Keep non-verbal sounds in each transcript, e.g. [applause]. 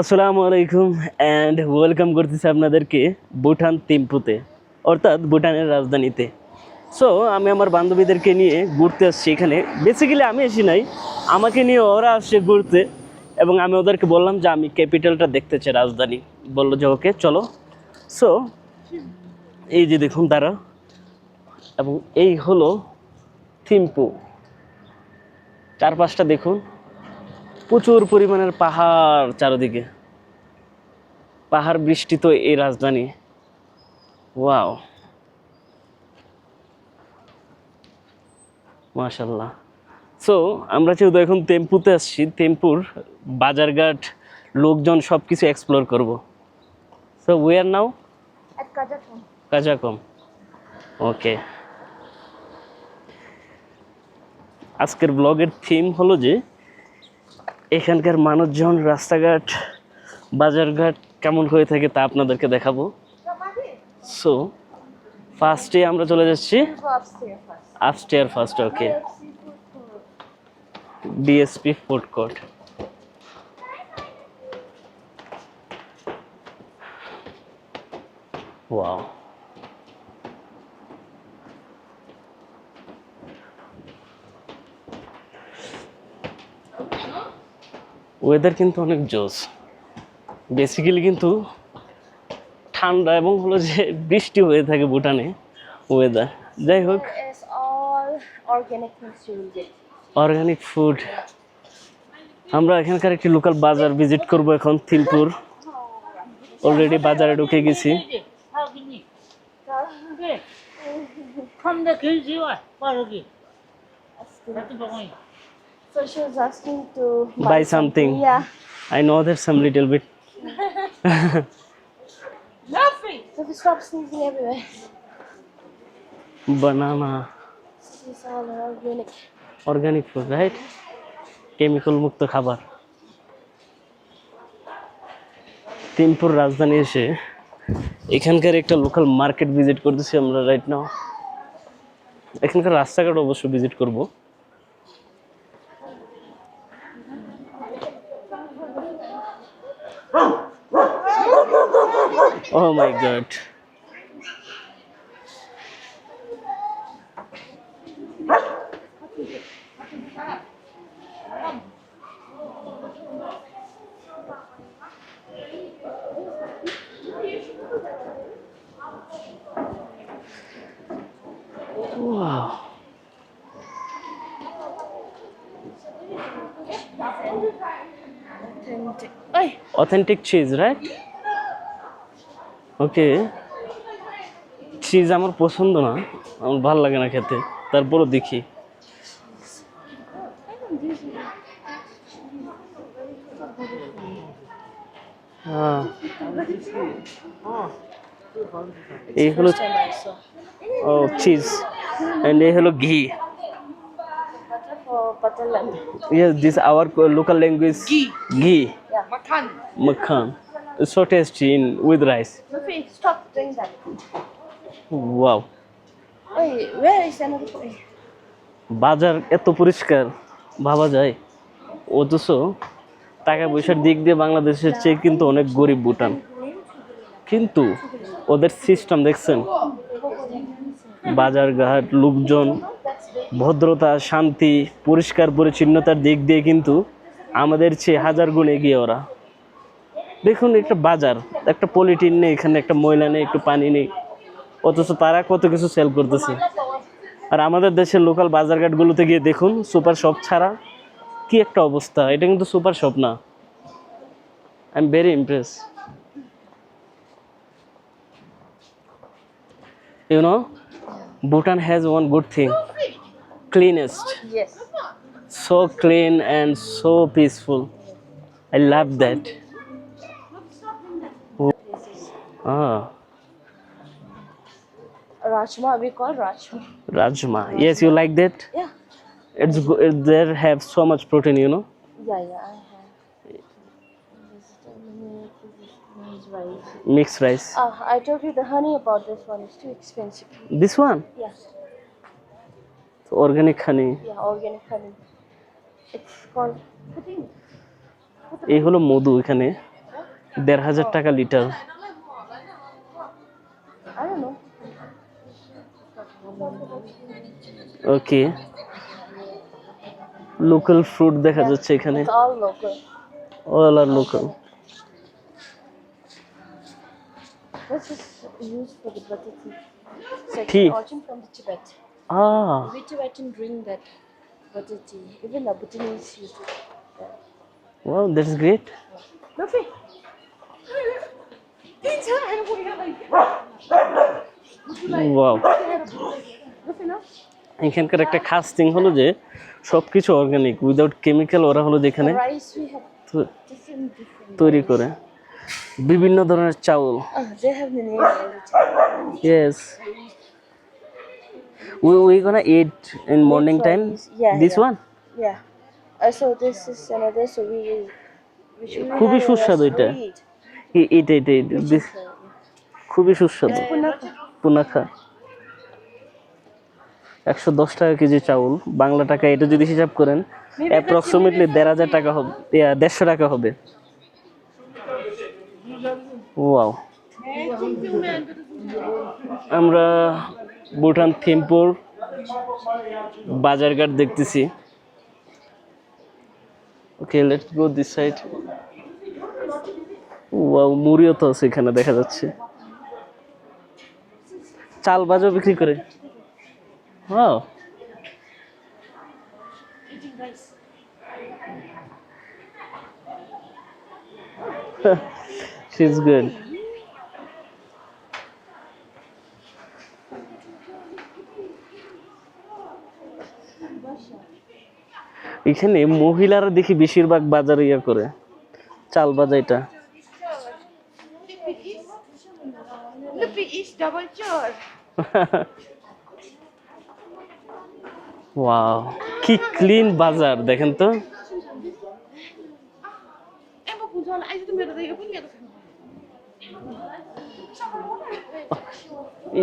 আসসালামু আলাইকুম and welcome করতেছি আপনাদেরকে ভুটান তিম্পুতে, অর্থাৎ ভুটানের রাজধানীতে। সো আমি আমার বান্ধবীদেরকে নিয়ে ঘুরতে আসছি এখানে। বেসিক্যালি আমি এসি নাই। আমাকে নিয়ে ওরা আসছে ঘুরতে এবং আমি ওদেরকে বললাম যে আমি ক্যাপিটালটা দেখতে চাই, রাজধানী। বলল যে ওকে চলো। সো এই যে দেখুন তারা। এবং এই হলো থিম্পু। চারপাশটা দেখুন। প্রচুর পরিমাণের পাহাড় চারদিকে। পাহাড় বৃষ্টি তো এই রাজধানী। ওয়াও। মাশাল্লাহ সো আমরা যেহেতু এখন টেম্পুতে আসছি টেম্পুর বাজারঘাট লোকজন সব কিছু এক্সপ্লোর করব সো আর নাও. কাজাকম ওকে আজকের ব্লগের থিম হলো যে এখানকার মানুষজন, রাস্তাঘাট, বাজারঘাট কেমন হয়ে থাকে তা আপনাদেরকে দেখাবো। সো ফার্স্টে আমরা চলে যাচ্ছি। Upstair first okay. DSP food court wow weather কিন্তু অনেক জোস বেসিক্যালি কিন্তু ঠান্ডা এবং হলো যে বৃষ্টি হয়ে থাকে ভুটানে ওয়েদার যাই হোক. অর্গানিক ফুড আমরা এখানকার একটি লোকাল বাজার ভিজিট করব এখন থিলপুর অলরেডি বাজারে ঢুকে গেছি। 컴대 So she was asking to Buy something. Yeah. I know that some little bit Nothing. So we stop sneezing everywhere. Banana It's all organic. Organic food right chemical মুক্ত খাবার তিনপুর রাজধানী এসে এখানকার একটা লোকাল মার্কেট ভিজিট করতেছি আমরা right now এখানকার রাস্তাঘাট অবশ্য ভিজিট করব ও my god authentic cheese right okay cheese আমার পছন্দ না। আমার ভালো লাগে না খেতে। তারপরও দেখি। হ্যাঁ। এই হলো. ও চিজ অ্যান্ড এই হলো ঘি। Butter for butter lamb. Yes, this Yeah. Makan. Makhan. It's so tasty in with rice. Sophie, stop doing that. Wow. Wait, where is another boy? বাজার এত পরিষ্কার ভাবা যায় অথচ টাকা পয়সার দিক দিয়ে বাংলাদেশের চেয়ে কিন্তু অনেক গরিব ভুটান কিন্তু ওদের সিস্টেম দেখছেন বাজার ঘাট লোকজন ভদ্রতা শান্তি পরিষ্কার পরিচ্ছন্নতার দিক দিয়ে কিন্তু আমাদের চেয়ে হাজার গুণ এগিয়ে ওরা। দেখুন, একটা বাজার, একটা পলিটিন নেই এখানে, একটা ময়লা নেই, একটু পানি নেই। অথচ তারা কত কিছু সেল করতেছে। আর আমাদের দেশের লোকাল বাজারঘাটগুলোতে গিয়ে দেখুন সুপার শপ ছাড়া কি একটা অবস্থা। এটা কিন্তু সুপার শপ না। I am very impress you know Bhutan has one good thing cleanest. So clean and so peaceful. I love that. Ah, Rajma, we call Rajma. Rajma. Yes, you like that? Yeah. It's go- it, there have so much protein, you know. Yeah, yeah, I have. Vegetable, this is rice. Mixed rice. Ah, I told you the honey about this one is too expensive. This one, Yeah, organic honey. yeah, organic honey. এই হলো মধু এখানে। দেড় হাজার টাকা litre. ওকে local fruit দেখা যাচ্ছে এখানে। All আর লোকাল ঠিক ah tea. Even it. Wow that's great Luffy. এখানকার একটা খাস থিং হলো যে সব কিছু অর্গানিক উইদাউট কেমিক্যাল ওরা হলো যেখানে. তৈরি করে বিভিন্ন ধরনের চাউল Oh, We we gonna eat in morning time. Yeah, This yeah. one. Yeah. Uh, so this is another. So we. we should খুবই have a সুস্বাদু এটা। we eat. Eat eat eat. This So, খুবই সুস্বাদু yeah. Punakha একশো দশ টাকা KG চাউল বাংলা টাকা এটা যদি হিসাব করেন অ্যাপ্রক্সিমেটলি দেড় হাজার টাকা হবে ইয়া, দেড়শো টাকা হবে ওয়াও আমরা ভুটান, থিম্পুর, বাজারঘাট দেখতেছি। Okay let's go this side wow মুড়িও তো আছে এখানে, দেখা যাচ্ছে। চাল বাজও বিক্রি করে। Wow [laughs] She's good. এখানে মহিলারা দেখি বেশিরভাগ বাজার ইয়া করে, চাল বাজা এটা [laughs] Luffy is double chore. Wow কি ক্লিন বাজার, দেখেন তো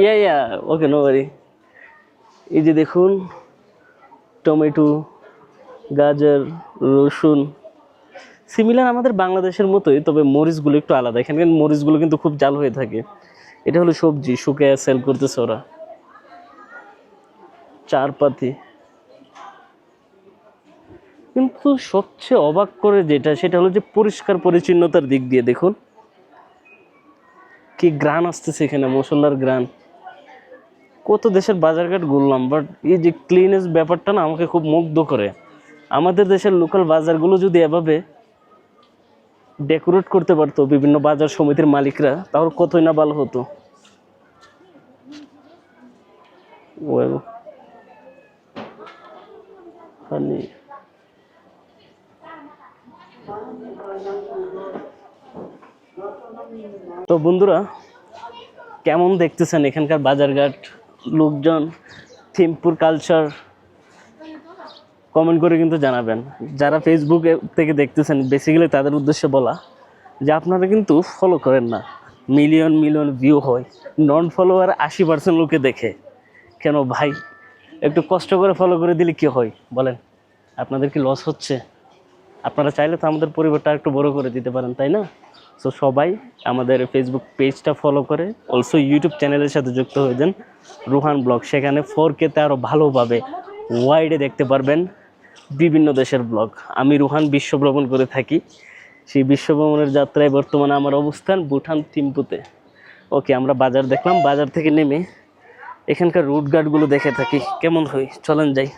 ইয়া ইয়া ওকে নো এই যে দেখুন, টমেটো গাজর, রসুন। সিমিলার আমাদের বাংলাদেশের মতোই, তবে মরিচগুলো একটু আলাদা। এখানকার মরিচগুলো কিন্তু খুব জাল হয়ে থাকে। এটা হলো সবজি, শুকিয়ে সেল করতেছে ওরা। চারপাতি। কিন্তু সবচেয়ে অবাক করে যেটা, সেটা হলো যে পরিষ্কার পরিচ্ছন্নতার দিক দিয়ে দেখুন। কি গ্রান আসতেছে এখানে, মশলার গ্রান কত দেশের বাজারঘাট ঘুরলাম বাট এই যে ক্লিনেস ব্যাপারটা না আমাকে খুব মুগ্ধ করে। আমাদের দেশের লোকাল বাজারগুলো যদি এভাবে ডেকোরেট করতে পারতো বিভিন্ন বাজার সমিতির মালিকরা, তাহলে কতই না ভালো হতো. তো বন্ধুরা, কেমন দেখতেছেন এখানকার বাজারঘাট লোকজন, থিমপুর কালচার কমেন্ট করে কিন্তু জানাবেন। যারা ফেসবুক থেকে দেখতেছেন বেসিক্যালি তাদের উদ্দেশ্যে বলা যে আপনারা কিন্তু ফলো করেন না। মিলিয়ন মিলিয়ন ভিউ হয়। নন ফলোয়ার আশি পার্সেন্ট লোকে দেখে। কেন ভাই? একটু কষ্ট করে ফলো করে দিলে কি হয়? বলেন। আপনাদের কি লস হচ্ছে? আপনারা চাইলে তো আমাদের পরিবারটা একটু বড় করে দিতে পারেন, তাই না? সো সবাই আমাদের ফেসবুক পেজটা ফলো করে অলসো ইউটিউব চ্যানেলের সাথে যুক্ত হয়ে যান। রুহান ব্লগ, সেখানে ফোর কেতে আরও ভালোভাবে ওয়াইডে দেখতে পারবেন। বিভিন্ন দেশের ব্লগ আমি রুহান বিশ্ব ভ্রমণ করে থাকি। সেই বিশ্ব ভ্রমণের যাত্রায় বর্তমানে আমার অবস্থান ভুটান, থিম্পুতে। ওকে, আমরা বাজার দেখলাম। বাজার থেকে নেমে এখানকার রুট গার্ডগুলো দেখে থাকি। কেমন হয়? চলেন যাই।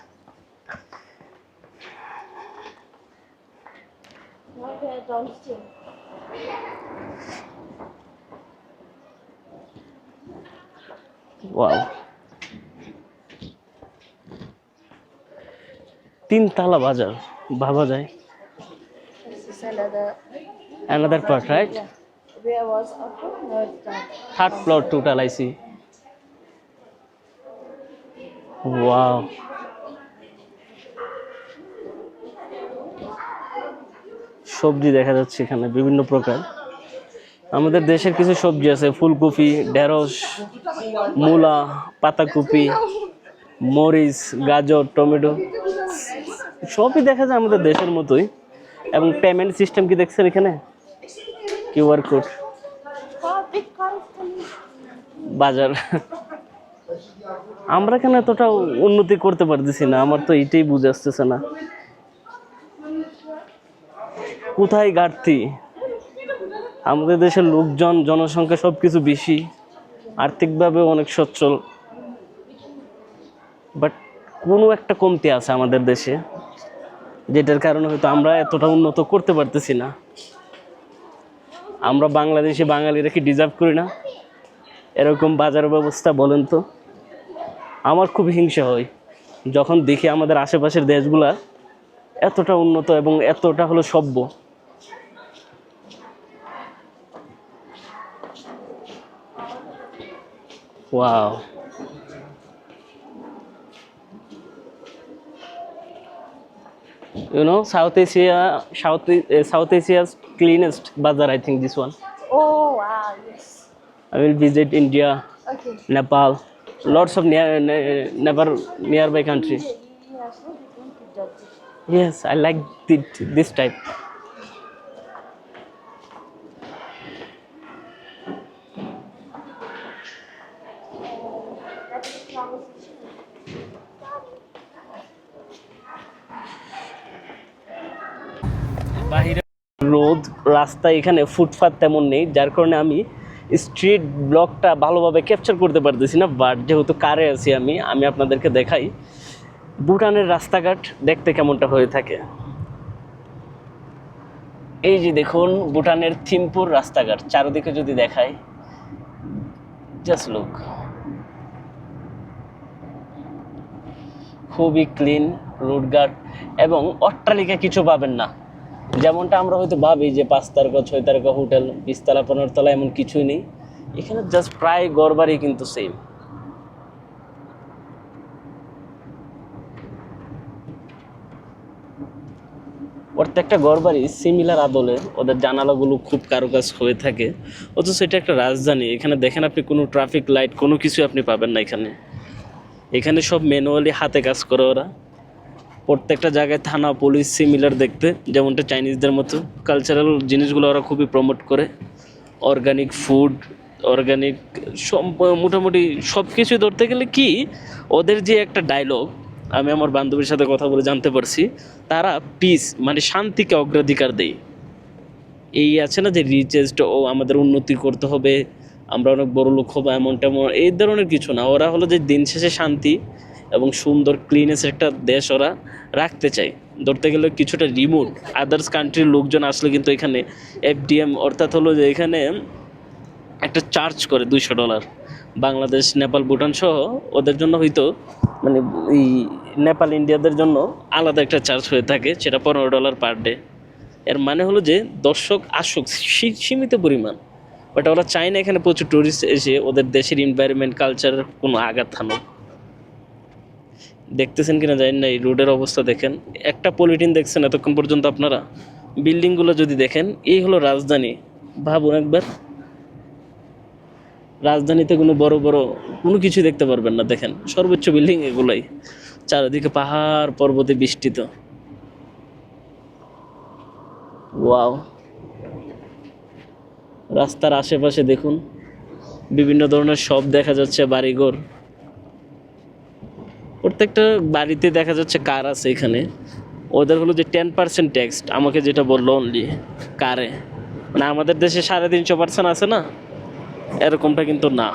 ওয়াও তিনতলা বাজার, ভাবা যায় another. Right Yeah. Where was wow সবজি দেখা যাচ্ছে এখানে, বিভিন্ন প্রকার আমাদের দেশের কিছু সবজি আছে, ফুলকপি, ঢেঁড়স, মূলা, পাতাকপি, মরিচ, গাজর, টমেটো সবই দেখা যায় আমাদের দেশের মতোই। এবং পেমেন্ট সিস্টেম কি দেখছেন এখানে? QR code. বাজার। আমরা কেন এতটা উন্নতি করতে পারতেছি না? আমার তো এটাই বুঝে আসতেছে না। কোথায় ঘাটতি? আমাদের দেশের লোকজন, জনসংখ্যা সব কিছু বেশি। আর্থিকভাবে অনেক সচ্ছল। বাট কোনো একটা কমতি আছে আমাদের দেশে। যেটার কারণে হয়তো আমরা এতটা উন্নত করতে পারতেছি না। আমরা বাংলাদেশে বাঙালিরা কি ডিজার্ভ করি না? এরকম বাজার ব্যবস্থা বলেন তো। আমার খুব হিংসা হয় যখন দেখি আমাদের আশেপাশের দেশগুলা এতটা উন্নত এবং এতটা হলো সভ্য। Wow you know south asia south uh, south asia's cleanest bazaar i think this one Oh, wow, yes. i will visit india Okay. nepal lots of near ne- never nearby country Yeah, yeah, so we're going to judge it. yes i like it, this type রাস্তা এখানে ফুটপাত তেমন নেই, যার কারণে আমি street ব্লকটা ভালোভাবে capture করতে পারতেছি না বাট যেহেতু কারে আছি আমি আমি আপনাদেরকে দেখাই। ভুটানের রাস্তাঘাট দেখতে কেমনটা হয়ে থাকে? এই যে দেখুন, ভুটানের থিমপুর রাস্তাঘাট, চারিদিকে যদি দেখাই জাস্ট লুক খুবই ক্লিন রোডঘাট এবং অট্টালিকা কিছু পাবেন না। যেমনটা আমরা হয়তো ভাবি যে পাঁচ তারকা ছয় তারকা হোটেল বিশতলা পনেরো তলা এমন কিছুই নেই। এখানে জাস্ট প্রায় গড়বারই কিন্তু সেম প্রত্যেকটা ঘরবাড়ি সিমিলার আদলে, ওদের জানালাগুলো খুব কারুকাজ হয়ে থাকে। অথচ এটা একটা রাজধানী। এখানে দেখেন আপনি কোনো ট্রাফিক লাইট কোনো কিছু আপনি পাবেন না এখানে। এখানে সব ম্যানুয়ালি হাতে কাজ করে ওরা। প্রত্যেকটা জায়গায় থানা, পুলিশ সিমিলার দেখতে, যেমনটা চাইনিজদের মতো। কালচারাল জিনিসগুলো ওরা খুবই প্রমোট করে। অর্গানিক ফুড অর্গানিক মোটামুটি সব কিছু ধরতে গেলে কি, ওদের যে একটা ডায়লগ আমি আমার বান্ধবীর সাথে কথা বলে জানতে পারছি, তারা পিস মানে শান্তিকে অগ্রাধিকার দেয়। এই আছে না যে রিচেস্ট ও আমাদের উন্নতি করতে হবে, আমরা অনেক বড় লোক হব এমন তেমন এই ধরনের কিছু না। ওরা হলো যে দিন শেষে শান্তি এবং সুন্দর ক্লিনেস একটা দেশ ওরা রাখতে চায়। ধরতে গেলে কিছুটা রিমোট আদার্স কান্ট্রির লোকজন আসলে কিন্তু এখানে এফডিএম অর্থাৎ হলো যে এখানে একটা চার্জ করে দুইশো ডলার বাংলাদেশ, নেপাল, ভুটান সহ ওদের জন্য হয়তো মানে এই নেপাল, ইন্ডিয়াদের জন্য আলাদা একটা চার্জ হয়ে থাকে, সেটা পনেরো ডলার পার ডে এর মানে হলো যে দর্শক আসুক সীমিত পরিমাণ। বাট ওরা চায় না এখানে প্রচুর টুরিস্ট এসে ওদের দেশের এনভায়রনমেন্ট কালচারের কোনো আঘাত হানুক। দেখতেছেন কিনা জানেন না, এই রোডের অবস্থা দেখেন। একটা পলিটিন দেখছেন এতক্ষণ পর্যন্ত আপনারা? বিল্ডিংগুলো যদি দেখেন, এই হলো রাজধানী। ভাবুন একবার। রাজধানীতে কোনো বড় বড় কোনো কিছু দেখতে পারবেন না, দেখেন। সর্বোচ্চ বিল্ডিং এগুলাই। চারিদিকে পাহাড়, পর্বতে বিস্তৃত ওয়াও। রাস্তার আশেপাশে দেখুন, বিভিন্ন ধরনের শপ দেখা যাচ্ছে, বাড়িঘর। প্রত্যেকটা বাড়িতে দেখা যাচ্ছে কার আছে এখানে। ওদের হলো যে টেন পার্সেন্ট ট্যাক্স আমাকে যেটা বলল অনলি কারে। মানে আমাদের দেশে সাড়ে তিনশো পার্সেন্ট আছে না? এরকমটা কিন্তু না।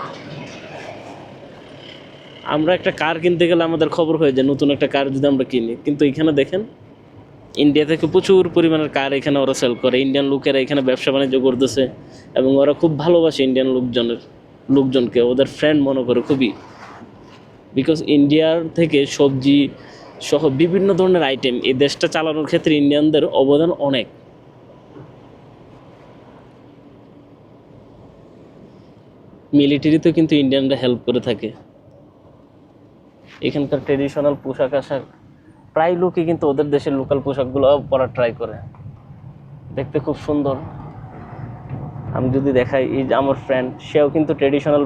আমরা একটা কার কিনতে গেলে আমাদের খবর হয়ে যায়, নতুন একটা কার যদি আমরা কিনি। কিন্তু এখানে দেখেন ইন্ডিয়া থেকে প্রচুর পরিমাণের কার এখানে ওরা সেল করে। ইন্ডিয়ান লোকেরা এখানে ব্যবসা বাণিজ্য করতেছে এবং ওরা খুব ভালোবাসে ইন্ডিয়ান লোকজনের, লোকজনকে। ওদের ফ্রেন্ড মনে করে খুবই। বিকজ ইন্ডিয়ার থেকে সবজি সহ বিভিন্ন ধরনের আইটেম এই দেশটা চালানোর ক্ষেত্রে ইন্ডিয়ানদের অবদান অনেক। মিলিটারিতেও কিন্তু ইন্ডিয়ানরা হেল্প করে থাকে। এখানকার ট্রেডিশনাল পোশাক আশাক, প্রায় লোকই কিন্তু ওদের দেশের লোকাল পোশাকগুলো পরা ট্রাই করে। দেখতে খুব সুন্দর। আমি যদি দেখাই, এই আমার ফ্রেন্ড সেও কিন্তু ট্রেডিশনাল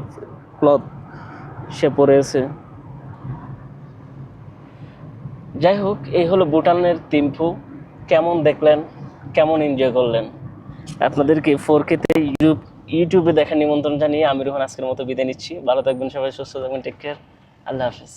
ক্লথ সে পরে পরেছে যাই হোক, এই হলো ভুটানের তিম্পু কেমন দেখলেন? কেমন এনজয় করলেন? আপনাদেরকে ফোর কেতে ইউটিউব, ইউটিউবে দেখার নিমন্ত্রণ জানিয়ে আমি রোহন আজকের মতো বিদায় নিচ্ছি। ভালো থাকবেন সবাই, সুস্থ থাকবেন টেক কেয়ার আল্লাহ হাফিজ।